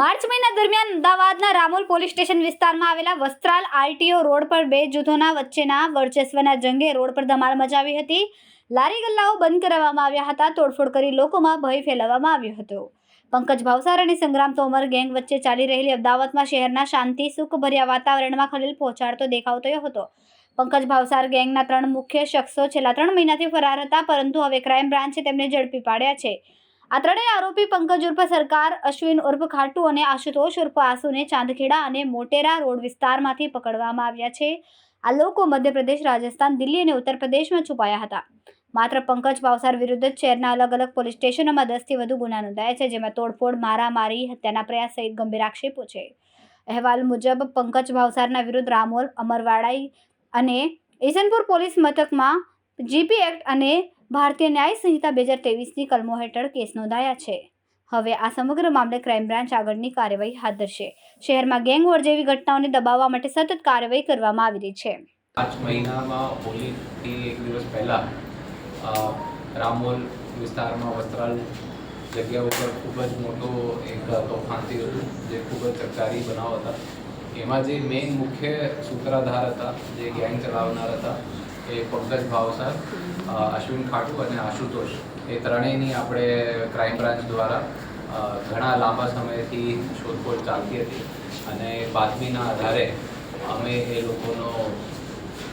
March મહિના દરમિયાન અમદાવાદના રામોલ પોલીસ સ્ટેશન વિસ્તારમાં આવેલા વસ્ત્રાલ આરટીઓ રોડ પર બે જૂથોના વચ્ચેના વર્ચસ્વના જંગે રોડ પર ધમાલ મચાવી હતી. લારી ગલ્લાઓ બંધ કરાવવામાં આવ્યા હતા. તોડફોડ કરી લોકોમાં ભય ફેલાવવામાં આવ્યો હતો. પંકજ ભાવસાર અને સંગ્રામ તોમર ગેંગ વચ્ચે ચાલી રહેલી અમદાવાદમાં શહેરના શાંતિ, સુખભર્યા વાતાવરણમાં ખલેલ પહોંચાડતો દેખાવ થયો હતો. પંકજ ભાવસાર ગેંગના ત્રણ મુખ્ય શખ્સો છેલ્લા ત્રણ મહિનાથી ફરાર હતા, પરંતુ હવે ક્રાઇમ બ્રાન્ચે તેમને ઝડપી પાડ્યા છે. આ ત્રણેય આરોપી પંકજ ઉર્ફ સરકાર, અશ્વિન ઉર્ફ ખાટુ અને આશુતોષ ઉર્ફ આસુને ચાંદખેડા અને મોટેરા રોડ વિસ્તારમાંથી પકડવામાં આવ્યા છે. આ લોકો મધ્યપ્રદેશ, રાજસ્થાન, દિલ્હી અને ઉત્તર પ્રદેશમાં છુપાયા હતા. માત્ર પંકજ ભાવસાર વિરુદ્ધ શહેરના અલગ અલગ પોલીસ સ્ટેશનોમાં દસથી વધુ ગુના નોંધાયા છે, જેમાં તોડફોડ, મારામારી, હત્યાના પ્રયાસ સહિત ગંભીર આક્ષેપો છે. અહેવાલ મુજબ, પંકજ ભાવસારના વિરુદ્ધ રામોલ અમરવાડાઈ અને ઈસનપુર પોલીસ મથકમાં જીપી એક્ટ અને ભારતીય ન્યાય સંહિતા બે હજાર તેવીસની કલમો હેઠળ કેસ નોંધાયા છે. હવે આ સમગ્ર મામલે ક્રાઇમ બ્રાન્ચ આગળની કાર્યવાહી હાથ ધરશે. શહેરમાં ગેંગ વોર જેવી ઘટનાઓને દબાવવા માટે સતત કાર્યવાહી કરવામાં આવી રહી છે. પાંચ મહિનામાં હોલીથી એક દિવસ પહેલાં રામોલ વિસ્તારમાં વસ્ત્રાલ જગ્યા ઉપર ખૂબ જ મોટો એક તોફાન થયું હતું, જે ખૂબ જ ચકચારી બનાવ હતા. એમાં જે મેઇન મુખ્ય સૂત્રાધાર હતા, જે ગેંગ ચલાવનાર હતા એ પંકજ ભાવસર અશ્વિન ખાટુ અને આશુતોષ. એ ત્રણેયની આપણે ક્રાઇમ બ્રાન્ચ દ્વારા ઘણા લાંબા સમયથી શોધખોળ ચાલતી હતી. અને બાતમીના આધારે અમે એ લોકોનો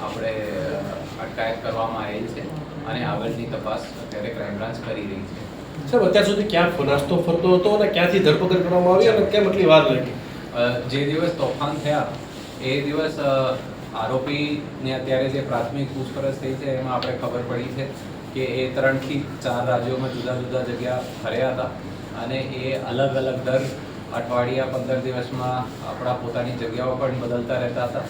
આપણે અટકાયત કરવામાં આવેલ છે અને આગળની તપાસ અત્યારે ક્રાઇમ બ્રાન્ચ કરી રહી છે. સર અત્યાર સુધી ક્યાં નાસ્તો ફરતો હતો અને ક્યાંથી ધરપકડ કરવામાં આવી અને કેમ એટલી વાર લાગી? જે દિવસ તોફાન થયા એ દિવસ આરોપીને અત્યારે જે પ્રાથમિક પૂછપરછ થઈ છે, એમાં આપણે ખબર પડી છે કે એ ત્રણથી ચાર રાજ્યોમાં જુદા જુદા જગ્યા ફર્યા હતા અને એ અલગ અલગ દર અઠવાડિયા પંદર દિવસમાં આપણા પોતાની જગ્યાઓ પણ બદલતા રહેતા હતા.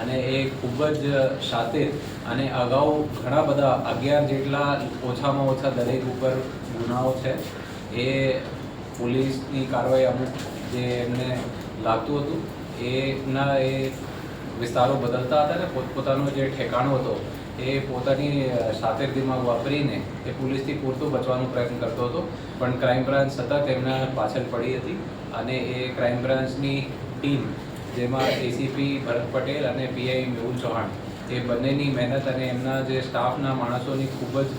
અને એ ખૂબ જ શાતિર અને અગાઉ ઘણા બધા અગિયાર જેટલા ઓછામાં ઓછા દરેક ઉપર ગુનાઓ છે. એ પોલીસની કાર્યવાહી અમુક જે એમને લાગતું હતું, એના એ વિસ્તારો બદલતા હતા ને પોતપોતાનો જે ઠેકાણો હતો, એ પોતાની શાતિર દિમાગ વાપરીને એ પોલીસથી પૂરતું બચવાનો પ્રયત્ન કરતો હતો. પણ ક્રાઇમ બ્રાન્ચ સતત એમના પાછળ પડી હતી અને એ ક્રાઇમ બ્રાન્ચની ટીમ, જેમાં એસીપી ભરત પટેલ અને પીઆઈ મેહુલ ચૌહાણ, એ બંનેની મહેનત અને એમના જે સ્ટાફના માણસોની ખૂબ જ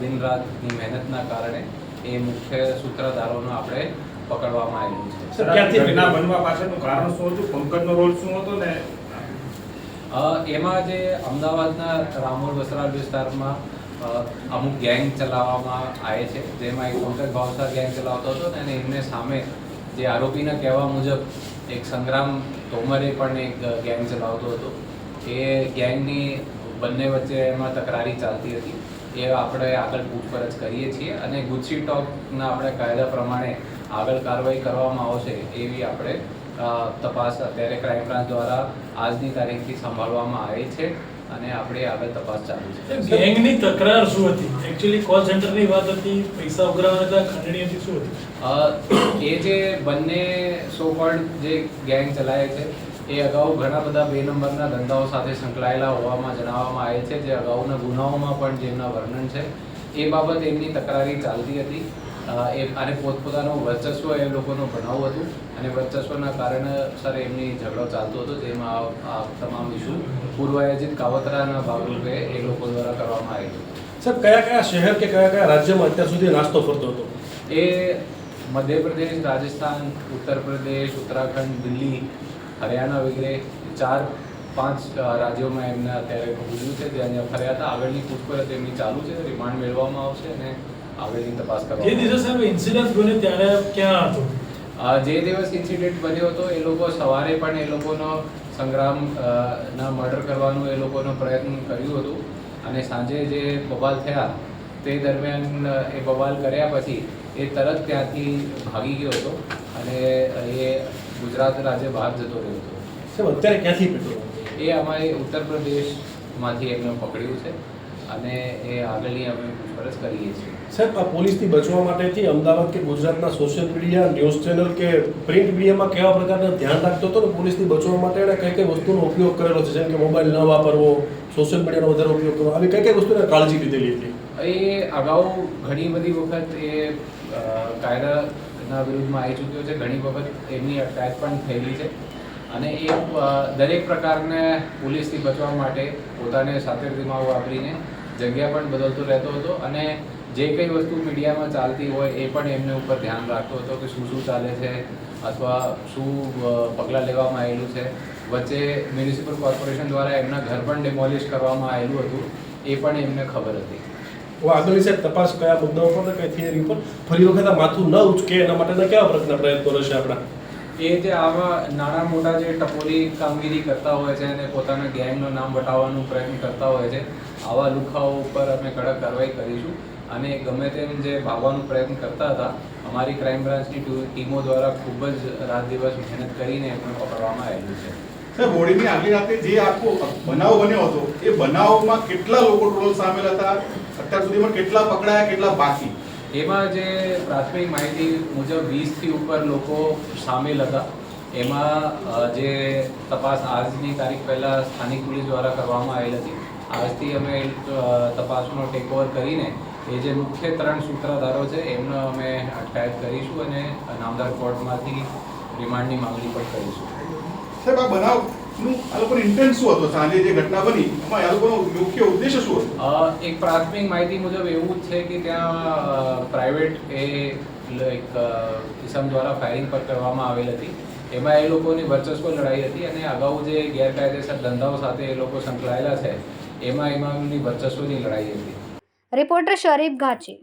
દિન રાતની મહેનતના કારણે એ મુખ્ય સૂત્રધારોનો આપણે પકડવામાં આવેલું છે. ઘટના બનવા પાછળનું કારણ શું હતું? પંકજનો રોલ શું હતો ને એમાં જે અમદાવાદના રામોલ વસરાલ વિસ્તારમાં અમુક ગેંગ ચલાવવામાં આવે છે. જેમાં એક પંકજ ભાવસર ગેંગ ચલાવતો હતો અને એમને સામે જે આરોપીના કહેવા મુજબ એક સંગ્રામ તોમરે પણ એક ગેંગ ચલાવતો હતો. એ ગેંગની બંને વચ્ચે એમાં તકરારી ચાલતી હતી. એ આપણે આગળ પૂછપરછ કરીએ છીએ અને ગુચ્છી ટોકના આપણે કાયદા પ્રમાણે આગળ કાર્યવાહી કરવામાં આવશે એવી આપણે તપાસ અત્યારે ક્રાઇમ બ્રાન્ચ દ્વારા આજની તારીખથી સંભાળવામાં આવે છે અને આપણે આગળ તપાસ ચાલુ છે. ગેંગની તકરાર શું હતી? એકચ્યુઅલી કોલ સેન્ટરની વાત હતી પૈસા ઉઘરાવવાની હતા ખંડણી હતી શું હતી? એ જે બંને સો જે ગેંગ ચલાવે છે એ અગાઉ ઘણા બધા બે નંબરના ધંધાઓ સાથે સંકળાયેલા હોવામાં જણાવવામાં આવે છે જે અગાઉના ગુનાઓમાં પણ જેમના વર્ણન છે એ બાબત એમની તકરારી ચાલતી હતી. એ અને પોતપોતાનું વર્ચસ્વ એ લોકોનું ભણાવવું હતું અને વર્ચસ્વના કારણે સર એમની ઝઘડો ચાલતો હતો જેમાં આ- તમામ ઇસ્યુ પૂર્વાયોજિત કાવતરાના ભાગરૂપે એ લોકો દ્વારા કરવામાં આવ્યું સર કયા કયા શહેર કે કયા કયા રાજ્યમાં અત્યાર સુધી નાસ્તો ફરતો હતો? એ મધ્યપ્રદેશ રાજસ્થાન ઉત્તર પ્રદેશ ઉત્તરાખંડ દિલ્હી હરિયાણા વગેરે ચાર પાંચ રાજ્યોમાં એમને અત્યારે પકડ્યું છે. ત્યાં જ્યાં ફર્યા હતા. આગળની પૂછપરછ એમની ચાલુ છે. રિમાન્ડ મેળવવામાં આવશે અને આગળની તપાસ જે કરવામાં દિવસે સાહેબ ઇન્સિડન્ટ બન્યો ત્યારે ક્યાં હતો? જે દિવસ ઇન્સિડન્ટ બન્યો હતો એ લોકો સવારે પણ એ લોકોનો સંગ્રામ ના મર્ડર કરવાનું એ લોકોનો પ્રયત્ન કર્યું હતું. અને સાંજે જે બવાલ થયા તે દરમિયાન એ બવાલ કર્યા પછી એ તરત ત્યાંથી ભાગી ગયો હતો અને એ ગુજરાત રાજ્ય બહાર જતો રહ્યો હતો. અત્યારે ક્યાંથી એ અમારે ઉત્તર પ્રદેશમાંથી એમને પકડ્યું છે. અને એ આગળની અમે પૂછપરછ કરીએ છીએ. સાહેબ આ પોલીસથી બચવા માટેથી અમદાવાદ કે ગુજરાતના સોશિયલ મીડિયા ન્યૂઝ ચેનલ કે પ્રિન્ટ મીડિયામાં કેવા પ્રકારના ધ્યાન રાખતો હતો ને પોલીસથી બચવા માટે એણે કઈ કઈ વસ્તુનો ઉપયોગ કરેલો છે? જેમ કે મોબાઈલ ન વાપરવો સોશિયલ મીડિયાનો વધારે ઉપયોગ કરવો આવી કઈ કઈ વસ્તુને કાળજી લીધેલી હતી? એ અગાઉ ઘણી બધી વખત એ કાયદાના વિરુદ્ધમાં આવી ચૂક્યો છે. ઘણી વખત એમની અટકાયત પણ થયેલી છે. અને એ દરેક પ્રકારને પોલીસથી બચવા માટે પોતાને સાથે દિમાગ વાપરીને જગ્યા પણ બદલતો રહેતો હતો અને જે કંઈ વસ્તુ મીડિયામાં ચાલતી હોય એ પણ એમને ઉપર ધ્યાન રાખતો હતો કે શું શું ચાલે છે અથવા શું પગલાં લેવામાં આવેલું છે. વચ્ચે મ્યુનિસિપલ કોર્પોરેશન દ્વારા એમના ઘર પણ ડેમોલિશ કરવામાં આવેલું હતું, એ પણ એમને ખબર હતી. આગળની સાહેબ, તપાસ કયા મુદ્દાઓ પર કઈ થિયરી ઉપર ફરી વખત માથું ન ઉચકે એના માટેના કેવા પ્રયત્નો રહેશે આપણા? એ જે આવા નાના મોટા જે ટપોરી કામગીરી કરતા હોય છે અને પોતાના ગેંગનું નામ વટાવવાનો પ્રયત્ન કરતા હોય છે, આવા લુખાઓ ઉપર અમે કડક કાર્યવાહી કરીશું. અને ગમે તેમ જે ભાગવાનો પ્રયત્ન કરતા હતા, અમારી ક્રાઇમ બ્રાન્ચની ટીમો દ્વારા ખૂબ જ રાત દિવસ મહેનત કરીને એમને પકડવામાં આવેલું છે. સર હોળીની આગલી રાતે જે આખો બનાવ બન્યો હતો, એ બનાવમાં કેટલા લોકો ટોટલ સામેલ હતા? અત્યાર સુધીમાં કેટલા પકડાયા, કેટલા બાકી? એમાં જે પ્રાથમિક માહિતી મુજબ વીસથી ઉપર લોકો સામેલ હતા. એમાં જે તપાસ આજની તારીખ પહેલાં સ્થાનિક પોલીસ દ્વારા કરવામાં આવેલ હતી. આજથી અમે તપાસનો ટેક ઓવર કરીને એ જે મુખ્ય ત્રણ સૂત્રધારો છે, એમનો અમે અટકાયત કરીશું અને નામદાર કોર્ટમાંથી રિમાન્ડની માંગણી પણ કરીશું. સાહેબ, આ બનાવનું આ લોકોનો ઇન્ટેન્સ શું હતો? સાંજે જે ઘટના બની એમાં આ લોકોનો મુખ્ય ઉદ્દેશ્ય શું હતો? એક પ્રાથમિક માહિતી મુજબ એવું જ છે કે ત્યાં પ્રાઇવેટ એ એક કિસમ દ્વારા ફાયરિંગ પર કરવામાં આવેલ હતી. એમાં એ લોકોની વર્ચસ્વ લડાઈ હતી અને અગાઉ જે ગેરકાયદેસર ધંધાઓ સાથે એ લોકો સંકળાયેલા છે એમાં એમની વર્ચસ્વની લડાઈ હતી. રિપોર્ટર શરીફ ઘાચી.